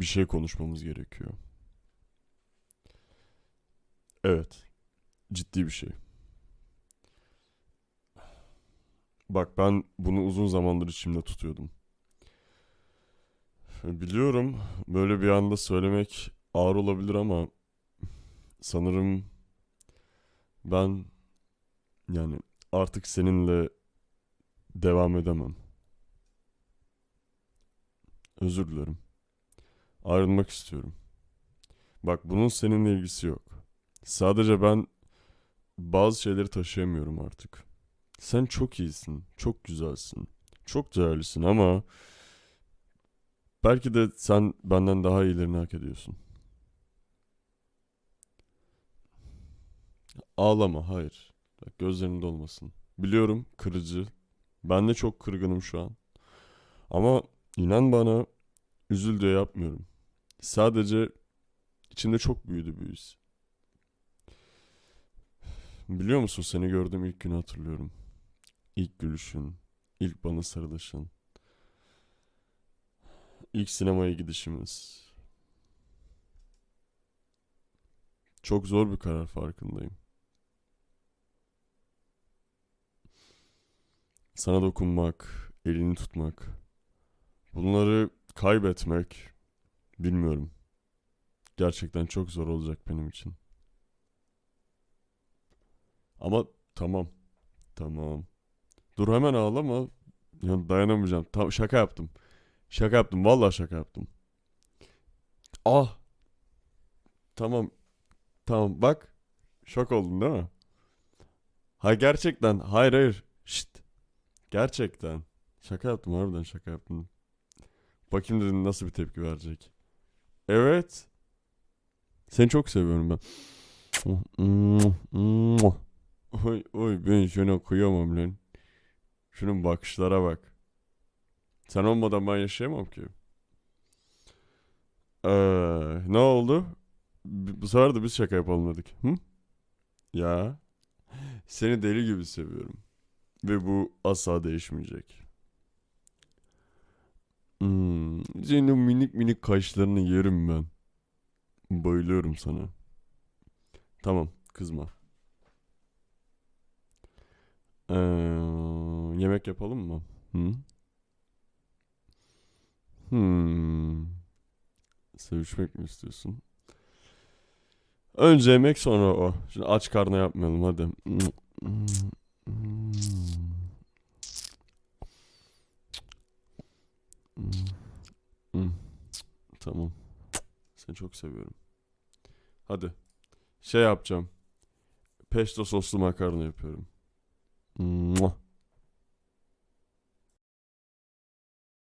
bir şey konuşmamız gerekiyor. Evet. Ciddi bir şey. Bak ben bunu uzun zamandır içimde tutuyordum. Biliyorum böyle bir anda söylemek ağır olabilir ama sanırım ben yani artık seninle devam edemem. Özür dilerim. Ayrılmak istiyorum. Bak bunun seninle ilgisi yok. Sadece ben bazı şeyleri taşıyamıyorum artık. Sen çok iyisin, çok güzelsin, çok değerlisin ama belki de sen benden daha iyilerini hak ediyorsun. Ağlama, hayır. Bak gözlerinde olmasın. Biliyorum kırıcı. Ben de çok kırgınım şu an. Ama inan bana üzül diye yapmıyorum. Sadece içimde çok büyüdü bu his. Biliyor musun seni gördüğüm ilk günü hatırlıyorum. İlk gülüşün, ilk bana sarılışın. ilk sinemaya gidişimiz. Çok zor bir karar farkındayım. Sana dokunmak, elini tutmak. Bunları kaybetmek bilmiyorum. Gerçekten çok zor olacak benim için. Ama tamam. Tamam. Dur hemen ağlama. Ya dayanamayacağım. Tam şaka yaptım. Şaka yaptım. Vallahi şaka yaptım. Ah. Tamam. Tamam bak. Şok oldun değil mi? Ha gerçekten. Hayır hayır. Şşt. Gerçekten. Şaka yaptım harbiden şaka yaptım. Bakayım dedim nasıl bir tepki verecek. Evet. Seni çok seviyorum ben. Oy oy ben şuna kıyamam lan. Şunun bakışlara bak. Sen olmadan ben yaşayamam ki. Ee, ne oldu? Bu sefer de biz şaka yapalım dedik. Hı? Ya. Seni deli gibi seviyorum. Ve bu asla değişmeyecek. Hmm, senin minik minik kaşlarını yerim ben. Bayılıyorum sana. Tamam, kızma. Ee, yemek yapalım mı? Hı? Hmm. Sevişmek mi istiyorsun? Önce yemek sonra o. Şimdi aç karnına yapmayalım hadi. Hmm. Tamam. Seni çok seviyorum. Hadi. Şey yapacağım. Pesto soslu makarna yapıyorum. Mua.